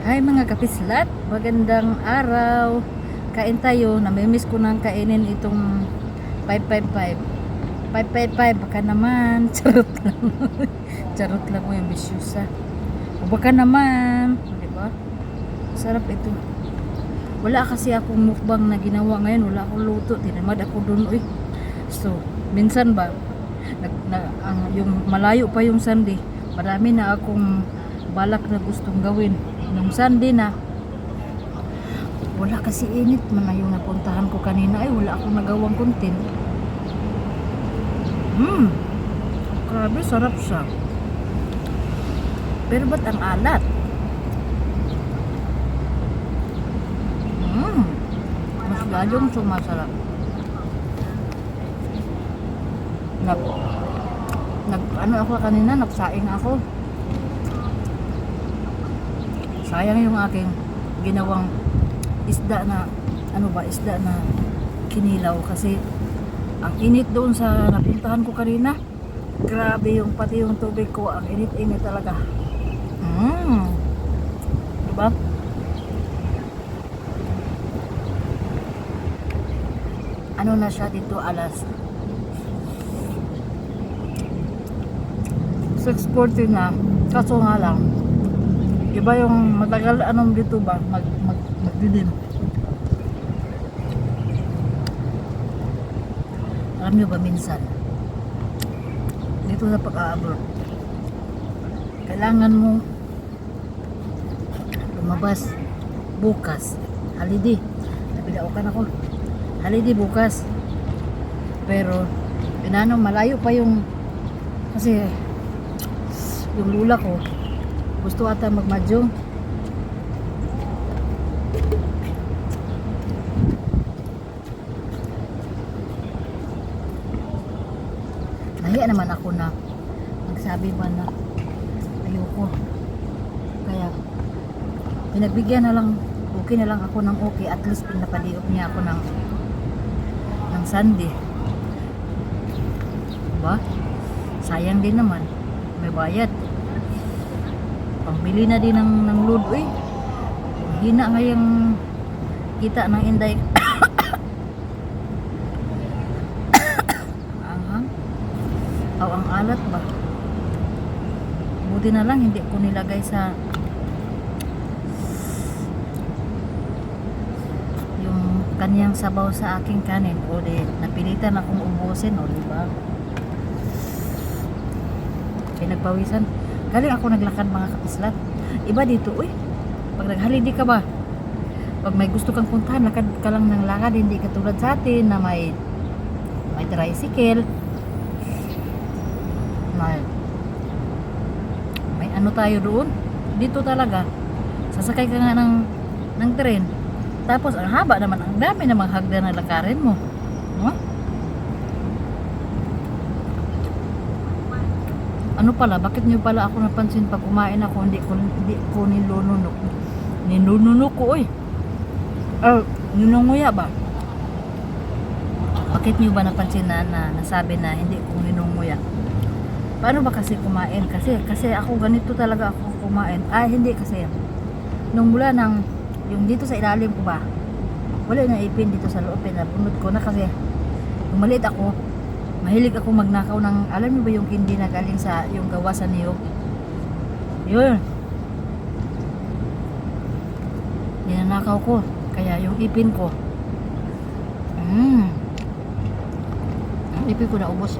Hi mga kapislat, magandang araw. Kain tayo, namimiss ko nang kainin itong 555. 555, baka naman. Charot lang. Charot lang mo yung bisyosa. O baka naman. Di ba? Sarap ito. Wala kasi akong mukbang na ginawa ngayon. Wala akong luto. Tinamad ako dun. Uy. So, minsan ba, nag, na, ang, yung malayo pa yung Sunday, marami na akong balak na gustong gawin. Nung Sunday na, wala kasi init man na yung napuntahan ko kanina. Ay, wala akong nagawang content. Hmm. Grabe, sarap siya. Pero ba't ang alat? Hmm. Mas lalong sumasarap. Nag, nag, ano ako kanina, nagsaing ako. Sayang yung aking ginawang isda na, ano ba, isda na kinilaw kasi ang init doon sa napuntahan ko kanina. Grabe yung pati yung tubig ko, ang init-init talaga. Mm. Diba? Ano na siya dito alas 6.40 na. Kaso nga lang, iba yung matagal anong dito ba, mag, mag, magdilim. Alam nyo ba minsan, dito sa pag-aabot, kailangan mo lumabas bukas. Holiday. Nabilaukan ako. Holiday bukas. Pero, inano, malayo pa yung, kasi, yung lula ko, gusto ata magmadyong. Nahiya naman ako na nagsabi ba na ayoko. Kaya pinagbigyan na lang okay na lang ako ng okay at least pinapadiop niya ako ng ng Sunday. Diba? Sayang din naman. May bayad. Pambili na din ng, ng load. Uy, hina nga yung kita ng inday. Anghang. Aw, ang alat ba? Buti na lang hindi ko nilagay sa yung kanyang sabaw sa aking kanin o di napilitan akong ubusin o di ba? Pinagpawisan. Galing ako naglakad mga kapislat. Iba dito, uy. Pag naghalidi ka ba? Pag may gusto kang puntahan, lakad ka lang ng lakad, hindi katulad sa atin na may may tricycle. May may ano tayo doon? Dito talaga. Sasakay ka nga ng ng tren. Tapos ang haba naman, ang dami namang hagdan na lakarin mo. No? Ano pala, bakit niyo pala ako napansin pag kumain ako, hindi ko, hindi ko nilununok. Ninununok ko, oy. Oh, ninunguya ba? Bakit niyo ba napansin na, na nasabi na hindi ko ninunguya? Paano ba kasi kumain? Kasi, kasi ako ganito talaga ako kumain. Ah, hindi kasi. Nung mula nang, yung dito sa ilalim ko ba, wala na ipin dito sa loob, pinabunod ko na kasi, nung maliit ako, mahilig ako magnakaw ng, alam niyo ba yung hindi na galing sa, yung gawa sa niyog? Yun. Ninanakaw ko. Kaya yung ipin ko, mm, ang ipin ko naubos.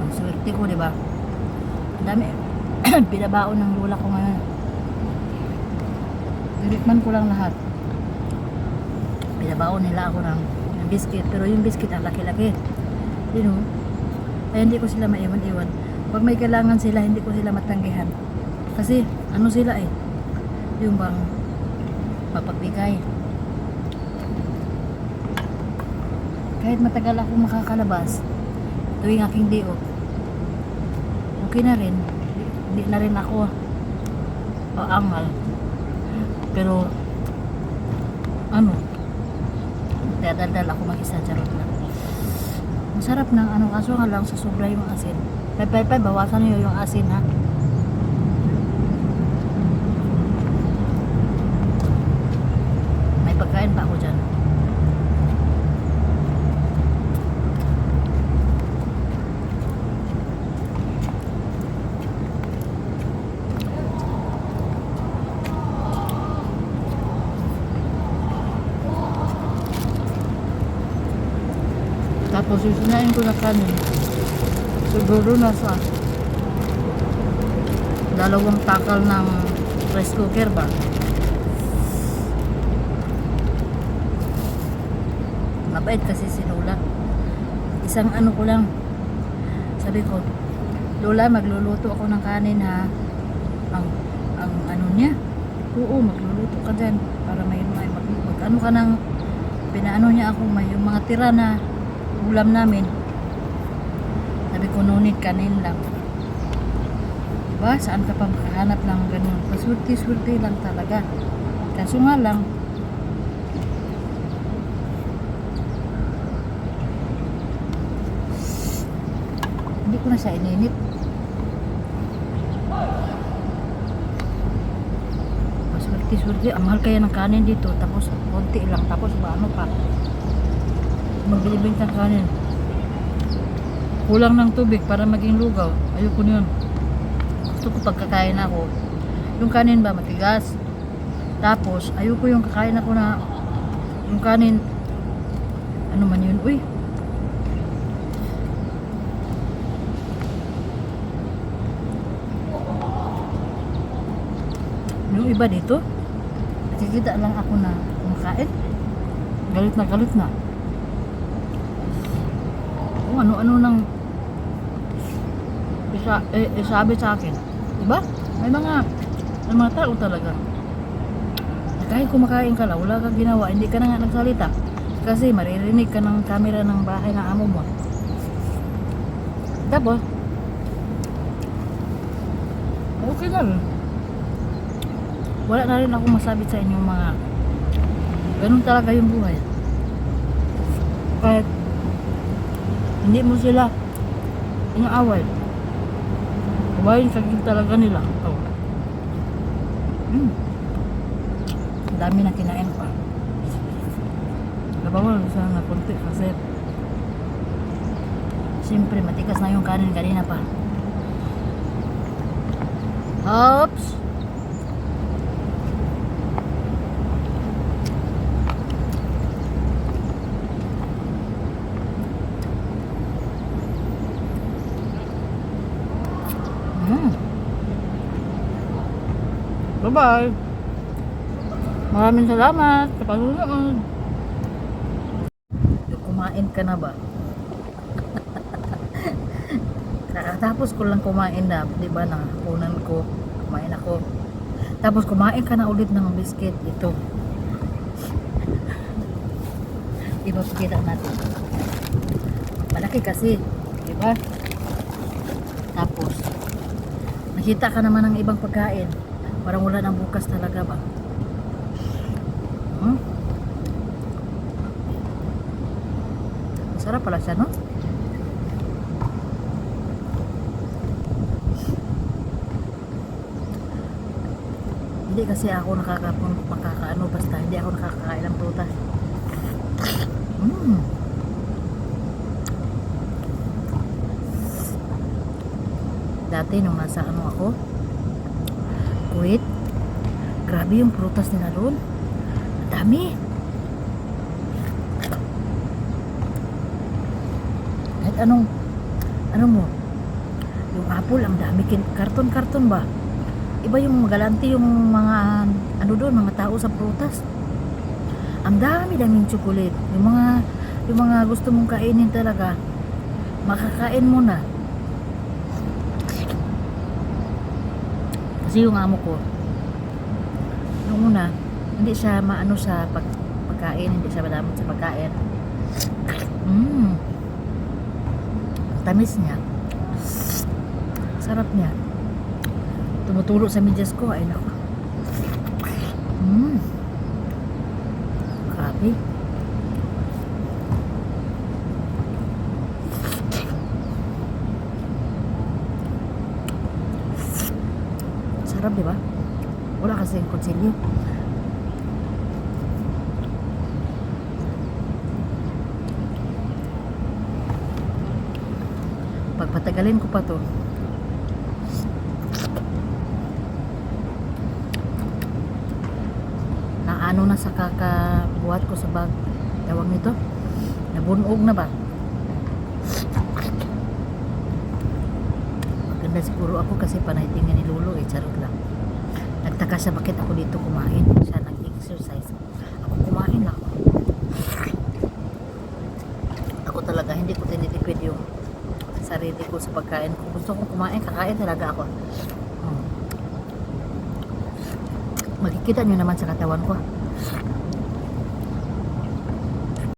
Ang swerte ko, di ba? Ang dami. Pinabaon ng lula ko ngayon. Dirikman ko lang lahat. Pinabaon nila ako ng, ng biscuit. Pero yung biscuit ang laki-laki. You know? Kaya hindi ko sila maiwan-iwan. Pag may kailangan sila, hindi ko sila matanggihan. Kasi, ano sila eh? Yung bang mapagbigay. Kahit matagal ako makakalabas, tuwing aking day okay na rin. Hindi na rin ako o angal. Pero, ano, dadaldal ako mag-isa charot lang. Ang sarap ng anong kaso ka lang susubra yung asin. Pay pay pay bawasan nyo yung asin ha? May pagkain pa ako dyan. Tapos susinain ko na kanin. Siguro nasa dalawang takal ng rice cooker ba? Mabait kasi si Lola. Isang ano ko lang. Sabi ko, Lola, magluluto ako ng kanin ha. Ang, ang ano niya? Oo, magluluto ka dyan. Para may, may mag, mag ano ka ng, pinaano niya ako, may yung mga tira na ulam namin. Sabi ko, nunit kanin lang. Diba? Saan ka pa makahanap ng ganun? Pasurti-surti lang talaga. Kaso nga lang, hindi ko na siya ininit. Pasurti-surti. Ang mahal kaya ng kanin dito. Tapos, konti lang. Tapos, ano pa. Magbilibing ng kanin. Kulang ng tubig para maging lugaw. Ayoko na yun. Gusto ko pagkakain ako. Yung kanin ba matigas? Tapos, ayoko yung kakain ako na yung kanin ano man yun, uy. Yung iba dito, nakikita lang ako na kumakain. Galit na galit na. Kung ano-ano nang isa, eh, eh, sabi sa akin. Diba? May mga, may mga tao talaga. Kahit kumakain ka lang, wala kang ginawa, hindi ka na nga nagsalita. Kasi maririnig ka ng camera ng bahay ng amo mo. Tapos, okay rin. Wala na rin ako masabi sa inyo mga ganun talaga yung buhay. Kahit hindi mo sila inaaway. Kumain ka din talaga nila. Oh. Mm. Dami na kinain pa. Nabawal sana konti kasi Siyempre, matikas na yung kanin kanina pa. Oops! Mm. Bye-bye. Maraming salamat sa panonood. Kumain ka na ba? Kakatapos ko lang kumain na, di ba, na kunan ko, kumain ako. Tapos kumain ka na ulit ng biscuit. Ito. Iba pakita natin. Malaki kasi, di ba? Tapos, nakita ka naman ng ibang pagkain. Parang wala nang bukas talaga ba? Hmm? Masarap pala siya, no? Hindi kasi ako nakakapun makakaano basta hindi ako nakakakain ng prutas. Mm. Dati nung nasa ano ako, Kuwait, grabe yung prutas nila doon. Ang dami. Kahit anong, ano mo, yung apple, ang dami, karton-karton ba? Iba yung magalante yung mga, ano doon, mga tao sa prutas. Ang dami daming chocolate. Yung mga, yung mga gusto mong kainin talaga, makakain mo na. Kasi yung amo ko, nung una, hindi siya maano sa pag, pagkain, hindi siya madamot sa pagkain. Mmm. Tamis niya. Sarap niya. Tumutulo sa medyas ko. Ay, naku. Mmm. Sarap, di ba? Wala kasi yung continue. Pagpatagalin ko pa to. Naano na sa kakabuhat ko sa bag. Tawag nito? Nabunog na ba? Maganda siguro ako kasi panaytingin ni Lolo eh. Charot lang. Nagtaka siya bakit ako dito kumain. Siya nag-exercise. Ako kumain lang. Ako talaga hindi ko tinitipid yung sarili ko sa pagkain. Kung gusto kong kumain, kakain talaga ako. Hmm. Makikita nyo naman sa katawan ko.